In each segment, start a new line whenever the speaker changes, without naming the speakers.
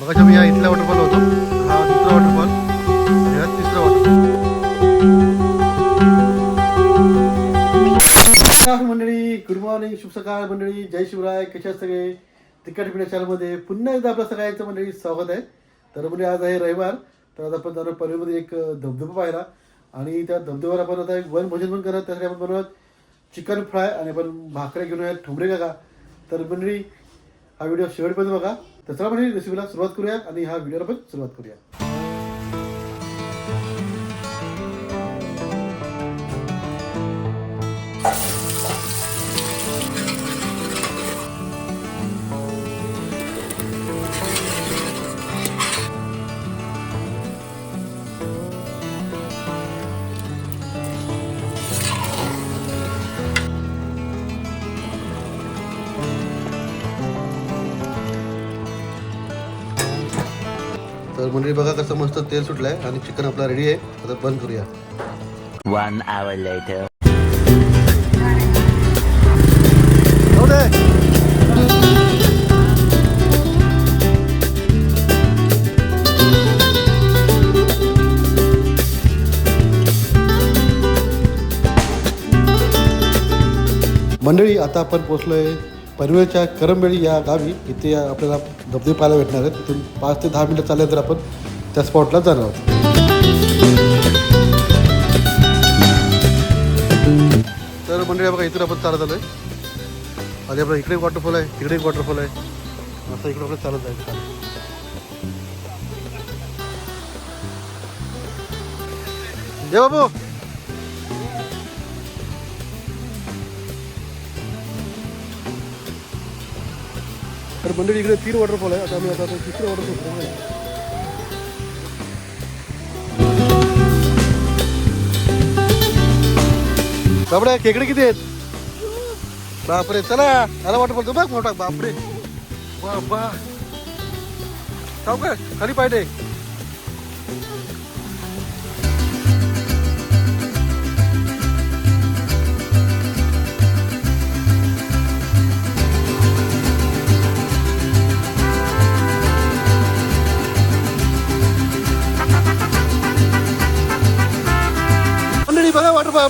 मग मी या इथला वॉटरफॉल होतो. हा दुसरा वॉटरफॉल आणि हा तिसरा वॉटरफॉल मंडळी गुड मॉर्निंग शुभ सकाळ मंडळी जय शिवराय कशा सगळे? तिकट पिढ्या चॅनलमध्ये पुन्हा एकदा आपल्या सगळ्यांचं मंडळी स्वागत आहे. तर म्हणजे आज आहे रविवार. तर आज आपण जाणार पनवेलमध्ये एक धबधबा पाहिला आणि त्या धबधब्यावर आपण आता एक वन भोजन पण करत त्यासाठी आपण बनवत चिकन फ्राय आणि आपण भाकऱ्या घेऊन ठोंबरे काका. तर मंडळी हा व्हिडिओ शेवटपर्यंत बघा. तर चला म्हणजे रेसिपीला सुरुवात करूया आणि ह्या व्हिडिओला पण सुरुवात करूया तर मंडळी बघा कसं मस्त तेल सुटलंय आणि चिकन आपला रेडी आहे आता बंद करूया
later.
जाऊ दे. मंडळी आता आपण पोचलोय पनवेलच्या करंबेळी या गावी इथे आपल्याला धबधबे पाहायला भेटणार आहेत. तिथून पाच ते दहा मिनिटं चालले तर आपण त्या स्पॉटला जाणार आहोत. तर मंडळी बघा इथून आपण चालत आलोय. आणि आपलं इकडे एक वॉटरफॉल आहे तिकडे एक वॉटरफॉल आहे. असं इकडे आपलं चालत जायचं चालेल दे बाबू! मंडळी इकडे तीन वॉटरफॉल आहे आता आम्ही आता तिसरं वॉटरफॉल बापडे खेकडे किती आहेत बापरे चला आला वॉटरफॉल तो बघ मोठा बापरे बाबा जाऊ का खाली पाहिजे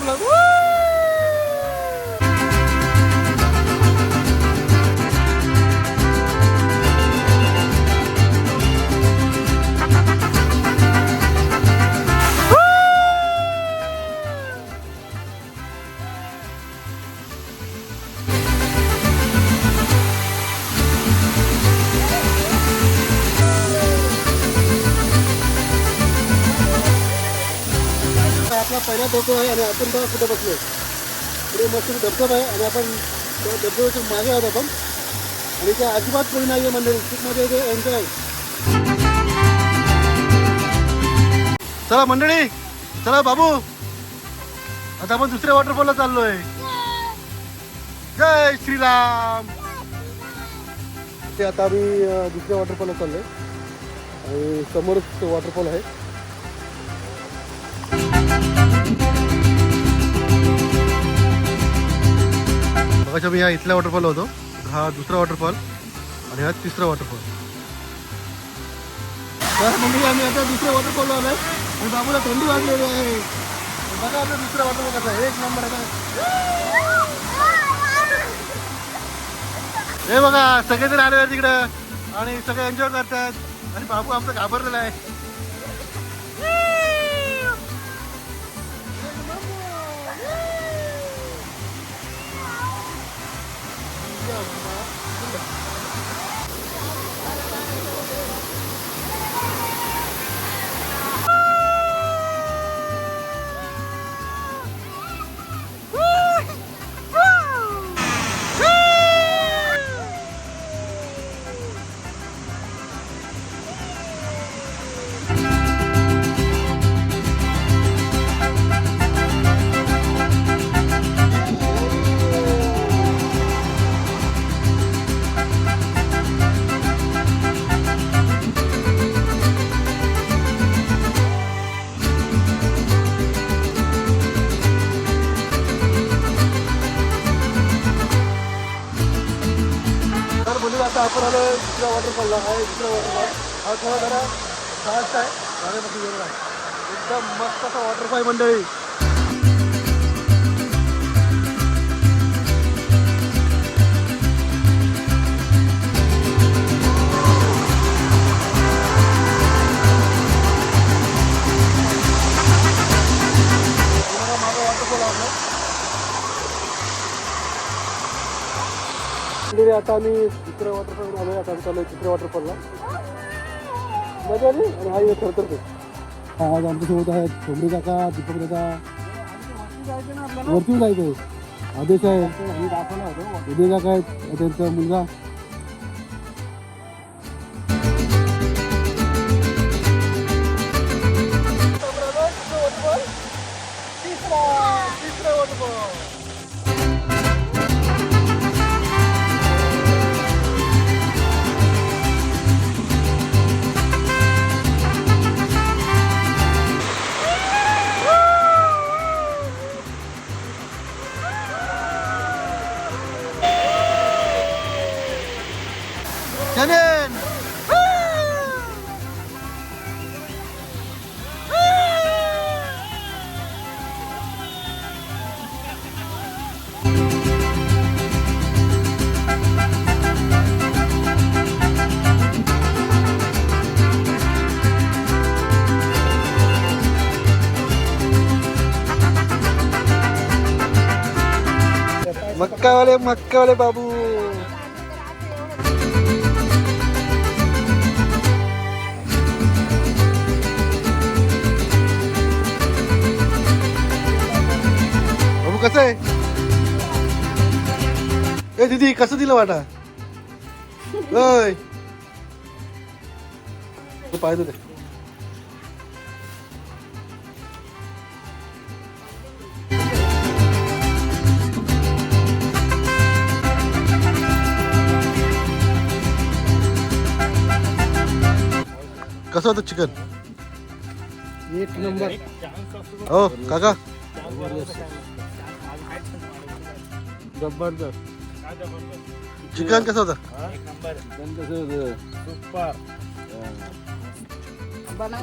बघा वॉटरफॉल पाण्यात धोको आहे आणि आपण तेव्हा कुठं बसलो? पुढे मस्त धबधबा आहे आणि आपण त्या धबधब्याच्या मागे आहोत आपण. आणि त्या अजिबात कोणी नाही आहे मंडळी. खूप ते येते. एन्जॉय चला मंडळी. चला बाबू. आता आपण दुसऱ्या वॉटरफॉलला चाललोय. जय श्रीराम. ते आता आम्ही दुसऱ्या वॉटरफॉलला चाललोय. आणि समोरच वॉटरफॉल आहे. बघा मी या इथल्या वॉटरफॉल होतो. हा दुसरा वॉटरफॉल आणि हा तिसरा वॉटरफॉल तर मग आम्ही आता दुसऱ्या वॉटरफॉल आलोय. आणि बाबूला थंडी वाजलेली आहे. बघा आपला दुसरा वॉटरफॉल कसा आहे. एक नंबर आहे हे बघा सगळेजण आले आहेत तिकडं. आणि सगळे एन्जॉय करतात. आणि बाबू आमचा घाबरलेला आहे. 이제 어디가요? आता आपण आलो दुसऱ्या वॉटरफॉलला आहे दुसरा वॉटरफॉल हा थोडा जरा फास्ट आहे. गाण्यापासून जरूर आहे एकदम मस्त असा वॉटरफॉल मंडळी. आता आम्ही चित्र वॉटरफॉल आलो आता आम्ही चालू चित्र वॉटरफॉलला मजा आली आणि हा एक थरथरतो हा आज आमच्यासोबत आहेत ठोंबरे काका दीपक दादा. वरती जायचं आदेश आहे. उदय काका आहेत त्यांचा मुलगा. मक्का वाले वाले बाबू बाबू कसं आहे ए दीदी कसं दिलं वाटा ओय तू पाहिजे कसं होतं चिकन?
एक नंबर.
हो काका.
जबरदस्त.
चिकन कसं होतं?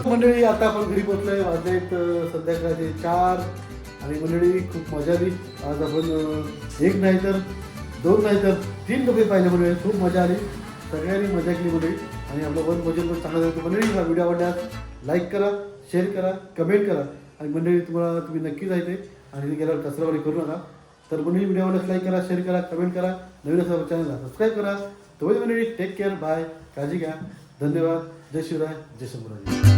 मंडळी आता आपण घरी पोहोचलोय. वाजलेत अं, संध्याकाळचे चार. आणि मंडळी खूप मजा आली. आज आपण अं, एक नाही तर दोन नाही तर तीन डबे पाहिले मंडळी. खूप मजा आली. सगळ्यांनी मजा केली मंडळी आणि आपलं वन भोजन पण चांगलं झालं. मंडळी हा व्हिडिओ आवडल्यास लाईक करा शेअर करा कमेंट करा. आणि मंडळी तुम्हाला तुम्ही नक्की जायचे आणि गेल्यावर कचरावारी करू नका. तर मंडळी व्हिडिओ आवडल्यास लाईक करा शेअर करा कमेंट करा. नवीन असं चॅनलला सबस्क्राईब करा. तो मंडळी टेक केअर बाय काळजी घ्या. धन्यवाद. जय शिवराय जय शंभराजी